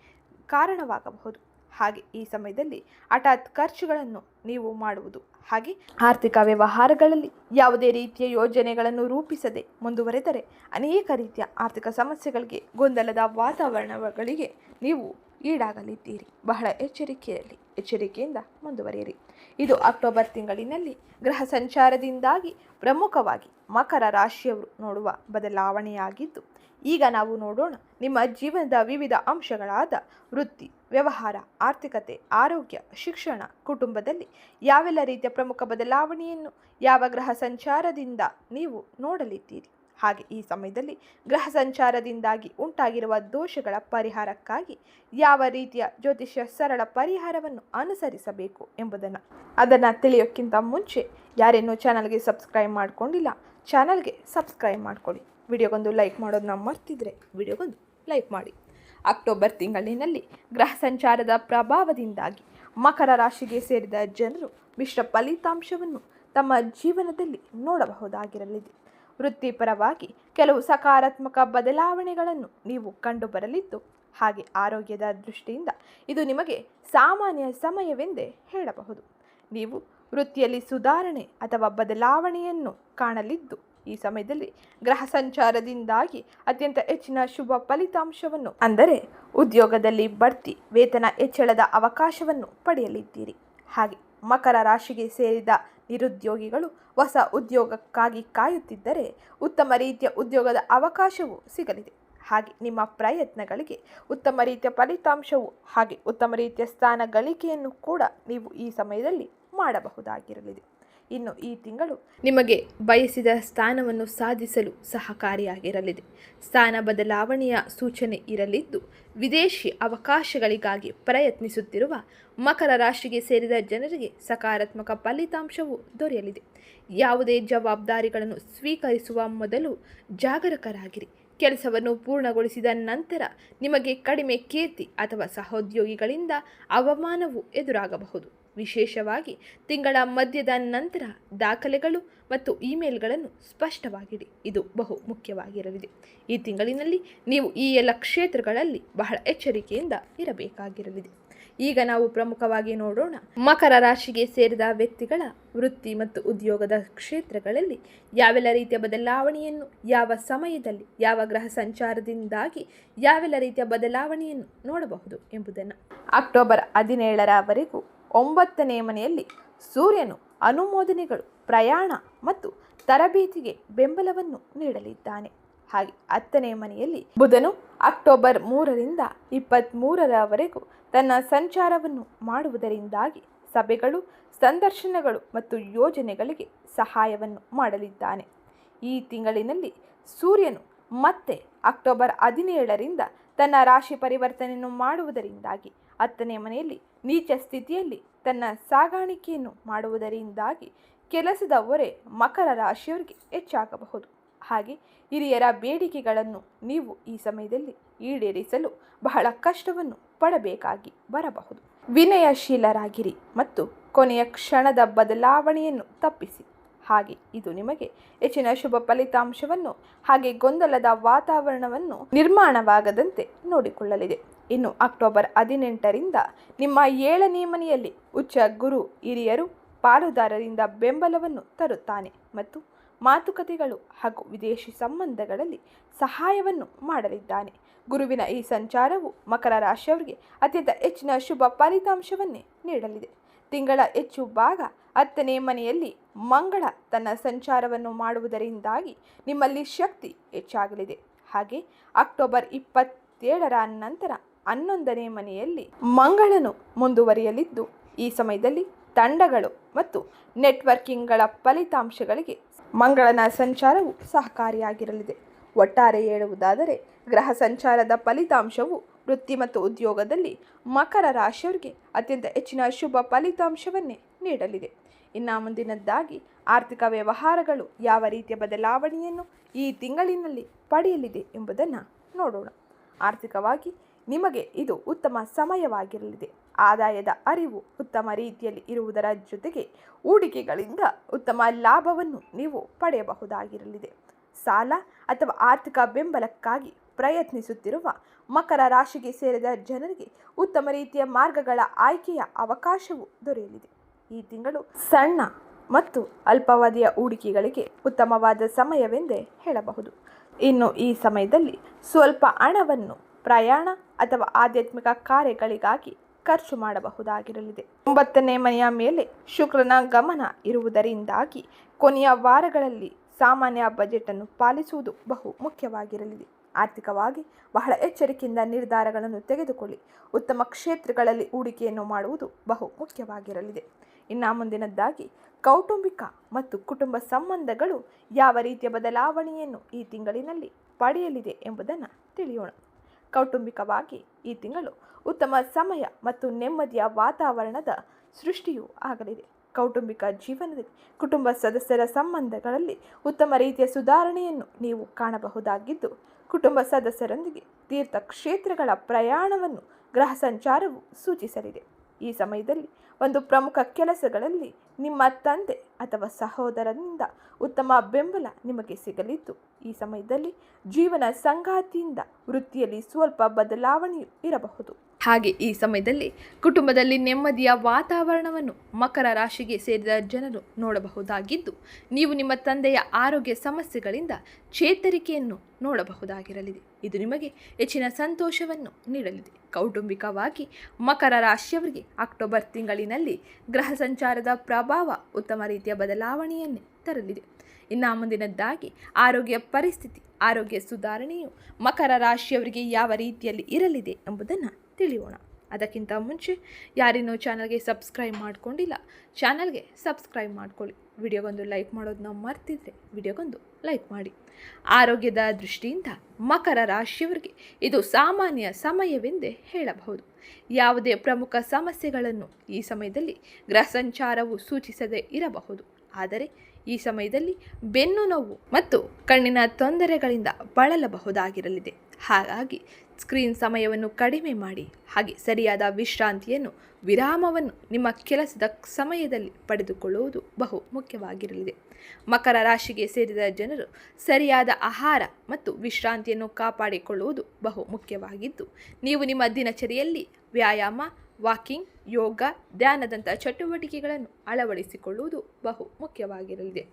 ಕಾರಣವಾಗಬಹುದು. ಹಾಗೆ ಈ ಸಮಯದಲ್ಲಿ ಹಠಾತ್ ಖರ್ಚುಗಳನ್ನು ನೀವು ಮಾಡುವುದು. ಹಾಗೆ ಆರ್ಥಿಕ ವ್ಯವಹಾರಗಳಲ್ಲಿ ಯಾವುದೇ ರೀತಿಯ ಯೋಜನೆಗಳನ್ನು ರೂಪಿಸದೆ ಮುಂದುವರೆದರೆ ಅನೇಕ ರೀತಿಯ ಆರ್ಥಿಕ ಸಮಸ್ಯೆಗಳಿಗೆ ಗೊಂದಲದ ವಾತಾವರಣಗಳಿಗೆ ನೀವು ಈಡಾಗಲಿದ್ದೀರಿ. ಬಹಳ ಎಚ್ಚರಿಕೆಯಲ್ಲಿ, ಎಚ್ಚರಿಕೆಯಿಂದ ಮುಂದುವರಿಯಿರಿ. ಇದು ಅಕ್ಟೋಬರ್ ತಿಂಗಳಿನಲ್ಲಿ ಗ್ರಹ ಸಂಚಾರದಿಂದಾಗಿ ಪ್ರಮುಖವಾಗಿ ಮಕರ ರಾಶಿಯವರು ನೋಡುವ ಬದಲಾವಣೆಯಾಗಿದ್ದು, ಈಗ ನಾವು ನೋಡೋಣ ನಿಮ್ಮ ಜೀವನದ ವಿವಿಧ ಅಂಶಗಳಾದ ವೃತ್ತಿ, ವ್ಯವಹಾರ, ಆರ್ಥಿಕತೆ, ಆರೋಗ್ಯ, ಶಿಕ್ಷಣ, ಕುಟುಂಬದಲ್ಲಿ ಯಾವೆಲ್ಲ ರೀತಿಯ ಪ್ರಮುಖ ಬದಲಾವಣೆಯನ್ನು ಯಾವ ಗ್ರಹ ಸಂಚಾರದಿಂದ ನೀವು ನೋಡಲಿದ್ದೀರಿ? ಹಾಗೆ ಈ ಸಮಯದಲ್ಲಿ ಗ್ರಹ ಸಂಚಾರದಿಂದಾಗಿ ಉಂಟಾಗಿರುವ ದೋಷಗಳ ಪರಿಹಾರಕ್ಕಾಗಿ ಯಾವ ರೀತಿಯ ಜ್ಯೋತಿಷ್ಯ ಸರಳ ಪರಿಹಾರವನ್ನು ಅನುಸರಿಸಬೇಕು ಎಂಬುದನ್ನು ಅದನ್ನು ತಿಳಿಯೋಕ್ಕಿಂತ ಮುಂಚೆ ಯಾರೇನೂ ಚಾನಲ್ಗೆ ಸಬ್ಸ್ಕ್ರೈಬ್ ಮಾಡಿಕೊಂಡಿಲ್ಲ, ಚಾನಲ್ಗೆ ಸಬ್ಸ್ಕ್ರೈಬ್ ಮಾಡ್ಕೊಳ್ಳಿ. ವಿಡಿಯೋಗೊಂದು ಲೈಕ್ ಮಾಡೋದನ್ನ ಮರ್ತಿದ್ರೆ ವಿಡಿಯೋಗೊಂದು ಲೈಕ್ ಮಾಡಿ. ಅಕ್ಟೋಬರ್ ತಿಂಗಳಿನಲ್ಲಿ ಗ್ರಹ ಸಂಚಾರದ ಪ್ರಭಾವದಿಂದಾಗಿ ಮಕರ ರಾಶಿಗೆ ಸೇರಿದ ಜನರು ಮಿಶ್ರ ಫಲಿತಾಂಶವನ್ನು ತಮ್ಮ ಜೀವನದಲ್ಲಿ ನೋಡಬಹುದಾಗಿರಲಿದೆ. ವೃತ್ತಿಪರವಾಗಿ ಕೆಲವು ಸಕಾರಾತ್ಮಕ ಬದಲಾವಣೆಗಳನ್ನು ನೀವು ಕಂಡುಬರಲಿದ್ದು, ಹಾಗೆ ಆರೋಗ್ಯದ ದೃಷ್ಟಿಯಿಂದ ಇದು ನಿಮಗೆ ಸಾಮಾನ್ಯ ಸಮಯವೆಂದೇ ಹೇಳಬಹುದು. ನೀವು ವೃತ್ತಿಯಲ್ಲಿ ಸುಧಾರಣೆ ಅಥವಾ ಬದಲಾವಣೆಯನ್ನು ಕಾಣಲಿದ್ದು, ಈ ಸಮಯದಲ್ಲಿ ಗ್ರಹ ಸಂಚಾರದಿಂದಾಗಿ ಅತ್ಯಂತ ಹೆಚ್ಚಿನ ಶುಭ ಫಲಿತಾಂಶವನ್ನು, ಅಂದರೆ ಉದ್ಯೋಗದಲ್ಲಿ ಬಡ್ತಿ, ವೇತನ ಹೆಚ್ಚಳದ ಅವಕಾಶವನ್ನು ಪಡೆಯಲಿದ್ದೀರಿ. ಹಾಗೆ ಮಕರ ರಾಶಿಗೆ ಸೇರಿದ ನಿರುದ್ಯೋಗಿಗಳು ಹೊಸ ಉದ್ಯೋಗಕ್ಕಾಗಿ ಕಾಯುತ್ತಿದ್ದರೆ ಉತ್ತಮ ರೀತಿಯ ಉದ್ಯೋಗದ ಅವಕಾಶವು ಸಿಗಲಿದೆ. ಹಾಗೆ ನಿಮ್ಮ ಪ್ರಯತ್ನಗಳಿಗೆ ಉತ್ತಮ ರೀತಿಯ ಫಲಿತಾಂಶವು ಹಾಗೆ ಉತ್ತಮ ರೀತಿಯ ಸ್ಥಾನ ಗಳಿಕೆಯನ್ನು ಕೂಡ ನೀವು ಈ ಸಮಯದಲ್ಲಿ ಮಾಡಬಹುದಾಗಿರಲಿದೆ. ಇನ್ನು ಈ ತಿಂಗಳು ನಿಮಗೆ ಬಯಸಿದ ಸ್ಥಾನವನ್ನು ಸಾಧಿಸಲು ಸಹಕಾರಿಯಾಗಿರಲಿದೆ. ಸ್ಥಾನ ಬದಲಾವಣೆಯ ಸೂಚನೆ ಇರಲಿದ್ದು, ವಿದೇಶಿ ಅವಕಾಶಗಳಿಗಾಗಿ ಪ್ರಯತ್ನಿಸುತ್ತಿರುವ ಮಕರ ರಾಶಿಗೆ ಸೇರಿದ ಜನರಿಗೆ ಸಕಾರಾತ್ಮಕ ಫಲಿತಾಂಶವು ದೊರೆಯಲಿದೆ. ಯಾವುದೇ ಜವಾಬ್ದಾರಿಗಳನ್ನು ಸ್ವೀಕರಿಸುವ ಮೊದಲು ಜಾಗರೂಕರಾಗಿರಿ. ಕೆಲಸವನ್ನು ಪೂರ್ಣಗೊಳಿಸಿದ ನಂತರ ನಿಮಗೆ ಕಡಿಮೆ ಕೀರ್ತಿ ಅಥವಾ ಸಹೋದ್ಯೋಗಿಗಳಿಂದ ಅವಮಾನವು ಎದುರಾಗಬಹುದು. ವಿಶೇಷವಾಗಿ ತಿಂಗಳ ಮಧ್ಯದ ನಂತರ ದಾಖಲೆಗಳು ಮತ್ತು ಇಮೇಲ್ಗಳನ್ನು ಸ್ಪಷ್ಟವಾಗಿಡಿ. ಇದು ಬಹು ಮುಖ್ಯವಾಗಿರಲಿದೆ. ಈ ತಿಂಗಳಿನಲ್ಲಿ ನೀವು ಈ ಎಲ್ಲ ಕ್ಷೇತ್ರಗಳಲ್ಲಿ ಬಹಳ ಎಚ್ಚರಿಕೆಯಿಂದ ಇರಬೇಕಾಗಿರಲಿದೆ. ಈಗ ನಾವು ಪ್ರಮುಖವಾಗಿ ನೋಡೋಣ. ಮಕರ ರಾಶಿಗೆ ಸೇರಿದ ವ್ಯಕ್ತಿಗಳ ವೃತ್ತಿ ಮತ್ತು ಉದ್ಯೋಗದ ಕ್ಷೇತ್ರಗಳಲ್ಲಿ ಯಾವೆಲ್ಲ ರೀತಿಯ ಬದಲಾವಣೆಯನ್ನು, ಯಾವ ಸಮಯದಲ್ಲಿ, ಯಾವ ಗ್ರಹ ಸಂಚಾರದಿಂದಾಗಿ ಯಾವೆಲ್ಲ ರೀತಿಯ ಬದಲಾವಣೆಯನ್ನು ನೋಡಬಹುದು ಎಂಬುದನ್ನು ಅಕ್ಟೋಬರ್ ಹದಿನೇಳರವರೆಗೂ ಒಂಬತ್ತನೇ ಮನೆಯಲ್ಲಿ ಸೂರ್ಯನು ಅನುಮೋದನೆಗಳು, ಪ್ರಯಾಣ ಮತ್ತು ತರಬೇತಿಗೆ ಬೆಂಬಲವನ್ನು ನೀಡಲಿದ್ದಾನೆ. ಹಾಗೆ ಹತ್ತನೇ ಮನೆಯಲ್ಲಿ ಬುಧನು ಅಕ್ಟೋಬರ್ ಮೂರರಿಂದ ಇಪ್ಪತ್ತ್ಮೂರರವರೆಗೂ ತನ್ನ ಸಂಚಾರವನ್ನು ಮಾಡುವುದರಿಂದಾಗಿ ಸಭೆಗಳು, ಸಂದರ್ಶನಗಳು ಮತ್ತು ಯೋಜನೆಗಳಿಗೆ ಸಹಾಯವನ್ನು ಮಾಡಲಿದ್ದಾನೆ. ಈ ತಿಂಗಳಿನಲ್ಲಿ ಸೂರ್ಯನು ಮತ್ತೆ ಅಕ್ಟೋಬರ್ ಹದಿನೇಳರಿಂದ ತನ್ನ ರಾಶಿ ಪರಿವರ್ತನೆಯನ್ನು ಮಾಡುವುದರಿಂದಾಗಿ ಹತ್ತನೇ ಮನೆಯಲ್ಲಿ ನೀಚ ಸ್ಥಿತಿಯಲ್ಲಿ ತನ್ನ ಸಾಗಾಣಿಕೆಯನ್ನು ಮಾಡುವುದರಿಂದಾಗಿ ಕೆಲಸದ ಹೊರೆ ಮಕರ ರಾಶಿಯವರಿಗೆ ಹೆಚ್ಚಾಗಬಹುದು. ಹಾಗೆ ಹಿರಿಯರ ಬೇಡಿಕೆಗಳನ್ನು ನೀವು ಈ ಸಮಯದಲ್ಲಿ ಈಡೇರಿಸಲು ಬಹಳ ಕಷ್ಟವನ್ನು ಪಡಬೇಕಾಗಿ ಬರಬಹುದು. ವಿನಯಶೀಲರಾಗಿರಿ ಮತ್ತು ಕೊನೆಯ ಕ್ಷಣದ ಬದಲಾವಣೆಯನ್ನು ತಪ್ಪಿಸಿ. ಹಾಗೆ ಇದು ನಿಮಗೆ ಹೆಚ್ಚಿನ ಶುಭ ಫಲಿತಾಂಶವನ್ನು ಹಾಗೆ ಗೊಂದಲದ ವಾತಾವರಣವನ್ನು ನಿರ್ಮಾಣವಾಗದಂತೆ ನೋಡಿಕೊಳ್ಳಲಿದೆ. ಇನ್ನು ಅಕ್ಟೋಬರ್ ಹದಿನೆಂಟರಿಂದ ನಿಮ್ಮ ಏಳನೇ ಮನೆಯಲ್ಲಿ ಉಚ್ಚ ಗುರು ಹಿರಿಯರು ಪಾಲುದಾರರಿಂದ ಬೆಂಬಲವನ್ನು ತರುತ್ತಾನೆ ಮತ್ತು ಮಾತುಕತೆಗಳು ಹಾಗೂ ವಿದೇಶಿ ಸಂಬಂಧಗಳಲ್ಲಿ ಸಹಾಯವನ್ನು ಮಾಡಲಿದ್ದಾನೆ. ಗುರುವಿನ ಈ ಸಂಚಾರವು ಮಕರ ರಾಶಿಯವರಿಗೆ ಅತ್ಯಂತ ಹೆಚ್ಚಿನ ಶುಭ ಫಲಿತಾಂಶವನ್ನೇ ನೀಡಲಿದೆ. ತಿಂಗಳ ಹೆಚ್ಚು ಭಾಗ ಹತ್ತನೇ ಮನೆಯಲ್ಲಿ ಮಂಗಳ ತನ್ನ ಸಂಚಾರವನ್ನು ಮಾಡುವುದರಿಂದಾಗಿ ನಿಮ್ಮಲ್ಲಿ ಶಕ್ತಿ ಹೆಚ್ಚಾಗಲಿದೆ. ಹಾಗೆ ಅಕ್ಟೋಬರ್ ಇಪ್ಪತ್ತೇಳರ ನಂತರ ಹನ್ನೊಂದನೇ ಮನೆಯಲ್ಲಿ ಮಂಗಳನು ಮುಂದುವರಿಯಲಿದ್ದು, ಈ ಸಮಯದಲ್ಲಿ ತಂಡಗಳು ಮತ್ತು ನೆಟ್ವರ್ಕಿಂಗ್ಗಳ ಫಲಿತಾಂಶಗಳಿಗೆ ಮಂಗಳನ ಸಂಚಾರವು ಸಹಕಾರಿಯಾಗಿರಲಿದೆ. ಒಟ್ಟಾರೆ ಹೇಳುವುದಾದರೆ, ಗ್ರಹ ಸಂಚಾರದ ಫಲಿತಾಂಶವು ವೃತ್ತಿ ಮತ್ತು ಉದ್ಯೋಗದಲ್ಲಿ ಮಕರ ರಾಶಿಯವರಿಗೆ ಅತ್ಯಂತ ಹೆಚ್ಚಿನ ಶುಭ ಫಲಿತಾಂಶವನ್ನೇ ನೀಡಲಿದೆ. ಇನ್ನು ಮುಂದಿನದ್ದಾಗಿ, ಆರ್ಥಿಕ ವ್ಯವಹಾರಗಳು ಯಾವ ರೀತಿಯ ಬದಲಾವಣೆಯನ್ನು ಈ ತಿಂಗಳಿನಲ್ಲಿ ಪಡೆಯಲಿದೆ ಎಂಬುದನ್ನು ನೋಡೋಣ. ಆರ್ಥಿಕವಾಗಿ ನಿಮಗೆ ಇದು ಉತ್ತಮ ಸಮಯವಾಗಿರಲಿದೆ. ಆದಾಯದ ಅರಿವು ಉತ್ತಮ ರೀತಿಯಲ್ಲಿ ಇರುವುದರ ಜೊತೆಗೆ ಹೂಡಿಕೆಗಳಿಂದ ಉತ್ತಮ ಲಾಭವನ್ನು ನೀವು ಪಡೆಯಬಹುದಾಗಿರಲಿದೆ. ಸಾಲ ಅಥವಾ ಆರ್ಥಿಕ ಬೆಂಬಲಕ್ಕಾಗಿ ಪ್ರಯತ್ನಿಸುತ್ತಿರುವ ಮಕರ ರಾಶಿಗೆ ಸೇರಿದ ಜನರಿಗೆ ಉತ್ತಮ ರೀತಿಯ ಮಾರ್ಗಗಳ ಆಯ್ಕೆಯ ಅವಕಾಶವು ದೊರೆಯಲಿದೆ. ಈ ತಿಂಗಳು ಸಣ್ಣ ಮತ್ತು ಅಲ್ಪಾವಧಿಯ ಹೂಡಿಕೆಗಳಿಗೆ ಉತ್ತಮವಾದ ಸಮಯವೆಂದೇ ಹೇಳಬಹುದು. ಇನ್ನು ಈ ಸಮಯದಲ್ಲಿ ಸ್ವಲ್ಪ ಹಣವನ್ನು ಪ್ರಯಾಣ ಅಥವಾ ಆಧ್ಯಾತ್ಮಿಕ ಕಾರ್ಯಗಳಿಗಾಗಿ ಖರ್ಚು ಮಾಡಬಹುದಾಗಿರಲಿದೆ. ಒಂಬತ್ತನೇ ಮನೆಯ ಮೇಲೆ ಶುಕ್ರನ ಗಮನ ಇರುವುದರಿಂದಾಗಿ ಕೊನೆಯ ವಾರಗಳಲ್ಲಿ ಸಾಮಾನ್ಯ ಬಜೆಟ್ ಅನ್ನು ಪಾಲಿಸುವುದು ಬಹು ಮುಖ್ಯವಾಗಿರಲಿದೆ. ಆರ್ಥಿಕವಾಗಿ ಬಹಳ ಎಚ್ಚರಿಕೆಯಿಂದ ನಿರ್ಧಾರಗಳನ್ನು ತೆಗೆದುಕೊಳ್ಳಿ. ಉತ್ತಮ ಕ್ಷೇತ್ರಗಳಲ್ಲಿ ಹೂಡಿಕೆಯನ್ನು ಮಾಡುವುದು ಬಹು ಮುಖ್ಯವಾಗಿರಲಿದೆ. ಇನ್ನು ಮುಂದಿನದ್ದಾಗಿ ಕೌಟುಂಬಿಕ ಮತ್ತು ಕುಟುಂಬ ಸಂಬಂಧಗಳು ಯಾವ ರೀತಿಯ ಬದಲಾವಣೆಯನ್ನು ಈ ತಿಂಗಳಿನಲ್ಲಿ ಪಡೆಯಲಿದೆ ಎಂಬುದನ್ನು ತಿಳಿಯೋಣ. ಕೌಟುಂಬಿಕವಾಗಿ ಈ ತಿಂಗಳು ಉತ್ತಮ ಸಮಯ ಮತ್ತು ನೆಮ್ಮದಿಯ ವಾತಾವರಣದ ಸೃಷ್ಟಿಯೂ ಆಗಲಿದೆ. ಕೌಟುಂಬಿಕ ಜೀವನದಲ್ಲಿ ಕುಟುಂಬ ಸದಸ್ಯರ ಸಂಬಂಧಗಳಲ್ಲಿ ಉತ್ತಮ ರೀತಿಯ ಸುಧಾರಣೆಯನ್ನು ನೀವು ಕಾಣಬಹುದಾಗಿದ್ದು, ಕುಟುಂಬ ಸದಸ್ಯರೊಂದಿಗೆ ತೀರ್ಥಕ್ಷೇತ್ರಗಳ ಪ್ರಯಾಣವನ್ನು ಗ್ರಹ ಸಂಚಾರವು ಸೂಚಿಸಲಿದೆ. ಈ ಸಮಯದಲ್ಲಿ ಒಂದು ಪ್ರಮುಖ ಕೆಲಸಗಳಲ್ಲಿ ನಿಮ್ಮ ತಂದೆ ಅಥವಾ ಸಹೋದರನಿಂದ ಉತ್ತಮ ಬೆಂಬಲ ನಿಮಗೆ ಸಿಗಲಿದ್ದು ಈ ಸಮಯದಲ್ಲಿ ಜೀವನ ಸಂಗಾತಿಯಿಂದ ವೃತ್ತಿಯಲ್ಲಿ ಸ್ವಲ್ಪ ಬದಲಾವಣೆಯು ಇರಬಹುದು. ಹಾಗೆ ಈ ಸಮಯದಲ್ಲಿ ಕುಟುಂಬದಲ್ಲಿ ನೆಮ್ಮದಿಯ ವಾತಾವರಣವನ್ನು ಮಕರ ರಾಶಿಗೆ ಸೇರಿದ ಜನರು ನೋಡಬಹುದಾಗಿದ್ದು, ನೀವು ನಿಮ್ಮ ತಂದೆಯ ಆರೋಗ್ಯ ಸಮಸ್ಯೆಗಳಿಂದ ಚೇತರಿಕೆಯನ್ನು ನೋಡಬಹುದಾಗಿರಲಿದೆ. ಇದು ನಿಮಗೆ ಹೆಚ್ಚಿನ ಸಂತೋಷವನ್ನು ನೀಡಲಿದೆ. ಕೌಟುಂಬಿಕವಾಗಿ ಮಕರ ರಾಶಿಯವರಿಗೆ ಅಕ್ಟೋಬರ್ ತಿಂಗಳಿನಲ್ಲಿ ಗ್ರಹ ಸಂಚಾರದ ಪ್ರಭಾವ ಉತ್ತಮ ರೀತಿಯ ಬದಲಾವಣೆಯನ್ನೇ ತರಲಿದೆ. ಇನ್ನು ಮುಂದಿನದ್ದಾಗಿ, ಆರೋಗ್ಯ ಪರಿಸ್ಥಿತಿ, ಆರೋಗ್ಯ ಸುಧಾರಣೆಯು ಮಕರ ರಾಶಿಯವರಿಗೆ ಯಾವ ರೀತಿಯಲ್ಲಿ ಇರಲಿದೆ ಎಂಬುದನ್ನು ತಿಳಿಯೋಣ. ಅದಕ್ಕಿಂತ ಮುಂಚೆ ಯಾರಿನ್ನೂ ಚಾನಲ್ಗೆ ಸಬ್ಸ್ಕ್ರೈಬ್ ಮಾಡ್ಕೊಂಡಿಲ್ಲ, ಚಾನಲ್ಗೆ ಸಬ್ಸ್ಕ್ರೈಬ್ ಮಾಡ್ಕೊಳ್ಳಿ. ವಿಡಿಯೋಗೊಂದು ಲೈಕ್ ಮಾಡೋದನ್ನ ಮರ್ತಿದ್ರೆ ವಿಡಿಯೋಗೊಂದು ಲೈಕ್ ಮಾಡಿ. ಆರೋಗ್ಯದ ದೃಷ್ಟಿಯಿಂದ ಮಕರ ರಾಶಿಯವರಿಗೆ ಇದು ಸಾಮಾನ್ಯ ಸಮಯವೆಂದೇ ಹೇಳಬಹುದು. ಯಾವುದೇ ಪ್ರಮುಖ ಸಮಸ್ಯೆಗಳನ್ನು ಈ ಸಮಯದಲ್ಲಿ ಗ್ರಹ ಸಂಚಾರವು ಸೂಚಿಸದೇ ಇರಬಹುದು. ಆದರೆ ಈ ಸಮಯದಲ್ಲಿ ಬೆನ್ನು ನೋವು ಮತ್ತು ಕಣ್ಣಿನ ತೊಂದರೆಗಳಿಂದ ಬಳಲಬಹುದಾಗಿರಲಿದೆ. ಹಾಗಾಗಿ ಸ್ಕ್ರೀನ್ ಸಮಯವನ್ನು ಕಡಿಮೆ ಮಾಡಿ, ಹಾಗೆ ಸರಿಯಾದ ವಿಶ್ರಾಂತಿಯನ್ನು, ವಿರಾಮವನ್ನು ನಿಮ್ಮ ಕೆಲಸದ ಸಮಯದಲ್ಲಿ ಪಡೆದುಕೊಳ್ಳುವುದು ಬಹು ಮುಖ್ಯವಾಗಿರಲಿದೆ. ಮಕರ ರಾಶಿಗೆ ಸೇರಿದ ಜನರು ಸರಿಯಾದ ಆಹಾರ ಮತ್ತು ವಿಶ್ರಾಂತಿಯನ್ನು ಕಾಪಾಡಿಕೊಳ್ಳುವುದು ಬಹು ಮುಖ್ಯವಾಗಿದ್ದು, ನೀವು ನಿಮ್ಮ ದಿನಚರಿಯಲ್ಲಿ ವ್ಯಾಯಾಮ, ವಾಕಿಂಗ್, ಯೋಗ ಧ್ಯಾನದಂಥ ಚಟುವಟಿಕೆಗಳನ್ನು ಅಳವಡಿಸಿಕೊಳ್ಳುವುದು ಬಹು ಮುಖ್ಯವಾಗಿರಲಿದೆ.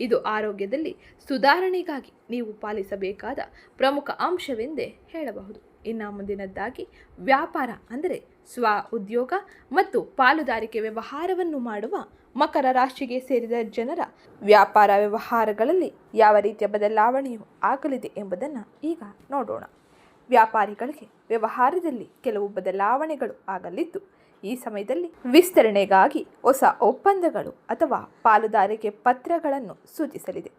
ಇದು ಆರೋಗ್ಯದಲ್ಲಿ ಸುಧಾರಣೆಗಾಗಿ ನೀವು ಪಾಲಿಸಬೇಕಾದ ಪ್ರಮುಖ ಅಂಶವೆಂದೇ ಹೇಳಬಹುದು. ಇನ್ನು ಮುಂದಿನದ್ದಾಗಿ ವ್ಯಾಪಾರ ಅಂದರೆ ಸ್ವ ಉದ್ಯೋಗ ಮತ್ತು ಪಾಲುದಾರಿಕೆ ವ್ಯವಹಾರವನ್ನು ಮಾಡುವ ಮಕರ ರಾಶಿಗೆ ಸೇರಿದ ಜನರ ವ್ಯಾಪಾರ ವ್ಯವಹಾರಗಳಲ್ಲಿ ಯಾವ ರೀತಿಯ ಬದಲಾವಣೆಯು ಆಗಲಿದೆ ಎಂಬುದನ್ನು ಈಗ ನೋಡೋಣ. ವ್ಯಾಪಾರಿಗಳಿಗೆ ವ್ಯವಹಾರದಲ್ಲಿ ಕೆಲವು ಬದಲಾವಣೆಗಳು ಆಗಲಿದ್ದು, ಈ ಸಮಯದಲ್ಲಿ ವಿಸ್ತರಣೆಗಾಗಿ ಹೊಸ ಒಪ್ಪಂದಗಳು ಅಥವಾ ಪಾಲುದಾರಿಕೆ ಪತ್ರಗಳನ್ನು ಸೂಚಿಸಲಿದೆ.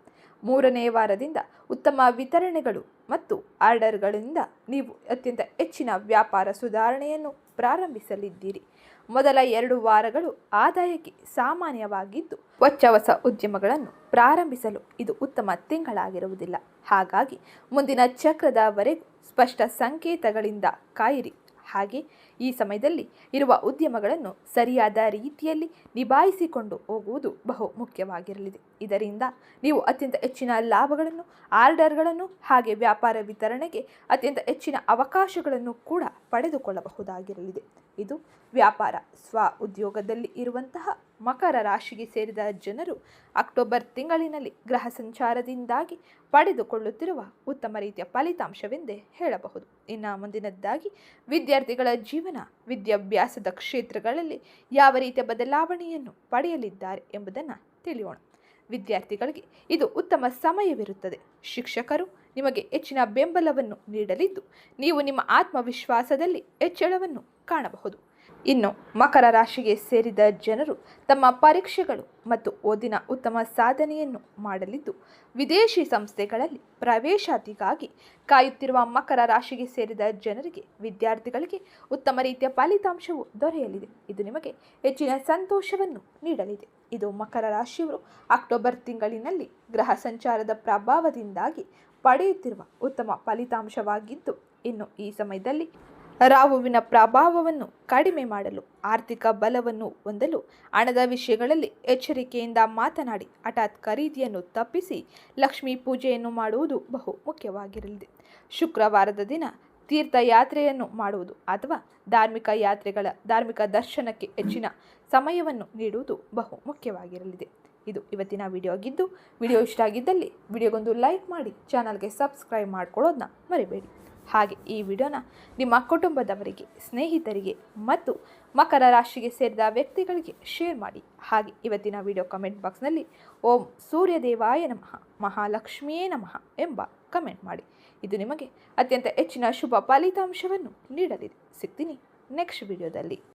ಮೂರನೇ ವಾರದಿಂದ ಉತ್ತಮ ವಿತರಣೆಗಳು ಮತ್ತು ಆರ್ಡರ್ಗಳಿಂದ ನೀವು ಅತ್ಯಂತ ಹೆಚ್ಚಿನ ವ್ಯಾಪಾರ ಸುಧಾರಣೆಯನ್ನು ಪ್ರಾರಂಭಿಸಲಿದ್ದೀರಿ. ಮೊದಲ ಎರಡು ವಾರಗಳು ಆದಾಯಕ್ಕೆ ಸಾಮಾನ್ಯವಾಗಿದ್ದು, ಹೊಚ್ಚ ಹೊಸ ಉದ್ಯಮಗಳನ್ನು ಪ್ರಾರಂಭಿಸಲು ಇದು ಉತ್ತಮ ತಿಂಗಳಾಗಿರುವುದಿಲ್ಲ. ಹಾಗಾಗಿ ಮುಂದಿನ ಚಕ್ರದವರೆಗೂ ಸ್ಪಷ್ಟ ಸಂಕೇತಗಳಿಂದ ಕಾಯಿರಿ. ಹಾಗೆ ಈ ಸಮಯದಲ್ಲಿ ಇರುವ ಉದ್ಯಮಗಳನ್ನು ಸರಿಯಾದ ರೀತಿಯಲ್ಲಿ ನಿಭಾಯಿಸಿಕೊಂಡು ಹೋಗುವುದು ಬಹು ಮುಖ್ಯವಾಗಿರಲಿದೆ. ಇದರಿಂದ ನೀವು ಅತ್ಯಂತ ಹೆಚ್ಚಿನ ಲಾಭಗಳನ್ನು, ಆರ್ಡರ್ಗಳನ್ನು ಹಾಗೆ ವ್ಯಾಪಾರ ವಿತರಣೆಗೆ ಅತ್ಯಂತ ಹೆಚ್ಚಿನ ಅವಕಾಶಗಳನ್ನು ಕೂಡ ಪಡೆದುಕೊಳ್ಳಬಹುದಾಗಿರಲಿದೆ. ಇದು ವ್ಯಾಪಾರ ಸ್ವ ಉದ್ಯೋಗದಲ್ಲಿ ಇರುವಂತಹ ಮಕರ ರಾಶಿಗೆ ಸೇರಿದ ಜನರು ಅಕ್ಟೋಬರ್ ತಿಂಗಳಿನಲ್ಲಿ ಗ್ರಹ ಸಂಚಾರದಿಂದಾಗಿ ಪಡೆದುಕೊಳ್ಳುತ್ತಿರುವ ಉತ್ತಮ ರೀತಿಯ ಫಲಿತಾಂಶವೆಂದೇ ಹೇಳಬಹುದು. ಇನ್ನು ಮುಂದಿನದ್ದಾಗಿ ವಿದ್ಯಾರ್ಥಿಗಳ ಜೀವನ, ವಿದ್ಯಾಭ್ಯಾಸದ ಕ್ಷೇತ್ರಗಳಲ್ಲಿ ಯಾವ ರೀತಿಯ ಬದಲಾವಣೆಯನ್ನು ಪಡೆಯಲಿದ್ದಾರೆ ಎಂಬುದನ್ನು ತಿಳಿಯೋಣ. ವಿದ್ಯಾರ್ಥಿಗಳಿಗೆ ಇದು ಉತ್ತಮ ಸಮಯವಿರುತ್ತದೆ. ಶಿಕ್ಷಕರು ನಿಮಗೆ ಹೆಚ್ಚಿನ ಬೆಂಬಲವನ್ನು ನೀಡಲಿದ್ದು, ನೀವು ನಿಮ್ಮ ಆತ್ಮವಿಶ್ವಾಸದಲ್ಲಿ ಹೆಚ್ಚಳವನ್ನು ಕಾಣಬಹುದು. ಇನ್ನು ಮಕರ ರಾಶಿಗೆ ಸೇರಿದ ಜನರು ತಮ್ಮ ಪರೀಕ್ಷೆಗಳು ಮತ್ತು ಓದಿನ ಉತ್ತಮ ಸಾಧನೆಯನ್ನು ಮಾಡಲಿದ್ದು, ವಿದೇಶಿ ಸಂಸ್ಥೆಗಳಲ್ಲಿ ಪ್ರವೇಶಾತಿಗಾಗಿ ಕಾಯುತ್ತಿರುವ ಮಕರ ರಾಶಿಗೆ ಸೇರಿದ ಜನರಿಗೆ ವಿದ್ಯಾರ್ಥಿಗಳಿಗೆ ಉತ್ತಮ ರೀತಿಯ ಫಲಿತಾಂಶವು ದೊರೆಯಲಿದೆ. ಇದು ನಿಮಗೆ ಹೆಚ್ಚಿನ ಸಂತೋಷವನ್ನು ನೀಡಲಿದೆ. ಇದು ಮಕರ ರಾಶಿಯವರು ಅಕ್ಟೋಬರ್ ತಿಂಗಳಿನಲ್ಲಿ ಗ್ರಹ ಸಂಚಾರದ ಪ್ರಭಾವದಿಂದಾಗಿ ಪಡೆಯುತ್ತಿರುವ ಉತ್ತಮ ಫಲಿತಾಂಶವಾಗಿದ್ದು, ಇನ್ನು ಈ ಸಮಯದಲ್ಲಿ ರಾಹುವಿನ ಪ್ರಭಾವವನ್ನು ಕಡಿಮೆ ಮಾಡಲು, ಆರ್ಥಿಕ ಬಲವನ್ನು ಹೊಂದಲು, ಹಣದ ವಿಷಯಗಳಲ್ಲಿ ಎಚ್ಚರಿಕೆಯಿಂದ ಮಾತನಾಡಿ, ಹಠಾತ್ ಖರೀದಿಯನ್ನು ತಪ್ಪಿಸಿ ಲಕ್ಷ್ಮೀ ಪೂಜೆಯನ್ನು ಮಾಡುವುದು ಬಹು ಮುಖ್ಯವಾಗಿರಲಿದೆ. ಶುಕ್ರವಾರದ ದಿನ ತೀರ್ಥಯಾತ್ರೆಯನ್ನು ಮಾಡುವುದು ಅಥವಾ ಧಾರ್ಮಿಕ ಯಾತ್ರೆಗಳ, ಧಾರ್ಮಿಕ ದರ್ಶನಕ್ಕೆ ಹೆಚ್ಚಿನ ಸಮಯವನ್ನು ನೀಡುವುದು ಬಹು ಮುಖ್ಯವಾಗಿರಲಿದೆ. ಇದು ಇವತ್ತಿನ ವಿಡಿಯೋ ಆಗಿದ್ದು, ವಿಡಿಯೋ ಇಷ್ಟ ಆಗಿದ್ದಲ್ಲಿ ವಿಡಿಯೋಗೊಂದು ಲೈಕ್ ಮಾಡಿ, ಚಾನಲ್ಗೆ ಸಬ್ಸ್ಕ್ರೈಬ್ ಮಾಡ್ಕೊಳ್ಳೋದನ್ನ ಮರಿಬೇಡಿ. ಹಾಗೆ ಈ ವಿಡಿಯೋನ ನಿಮ್ಮ ಕುಟುಂಬದವರಿಗೆ, ಸ್ನೇಹಿತರಿಗೆ ಮತ್ತು ಮಕರ ರಾಶಿಗೆ ಸೇರಿದ ವ್ಯಕ್ತಿಗಳಿಗೆ ಶೇರ್ ಮಾಡಿ. ಹಾಗೆ ಇವತ್ತಿನ ವಿಡಿಯೋ ಕಮೆಂಟ್ ಬಾಕ್ಸ್ನಲ್ಲಿ ಓಂ ಸೂರ್ಯದೇವಾಯ ನಮಃ, ಮಹಾಲಕ್ಷ್ಮಿಯೇ ನಮಃ ಎಂಬ ಕಮೆಂಟ್ ಮಾಡಿ. ಇದು ನಿಮಗೆ ಅತ್ಯಂತ ಹೆಚ್ಚಿನ ಶುಭ ಫಲಿತಾಂಶವನ್ನು ನೀಡಲಿದೆ. ಸಿಗ್ತೀನಿ ನೆಕ್ಸ್ಟ್ ವಿಡಿಯೋದಲ್ಲಿ.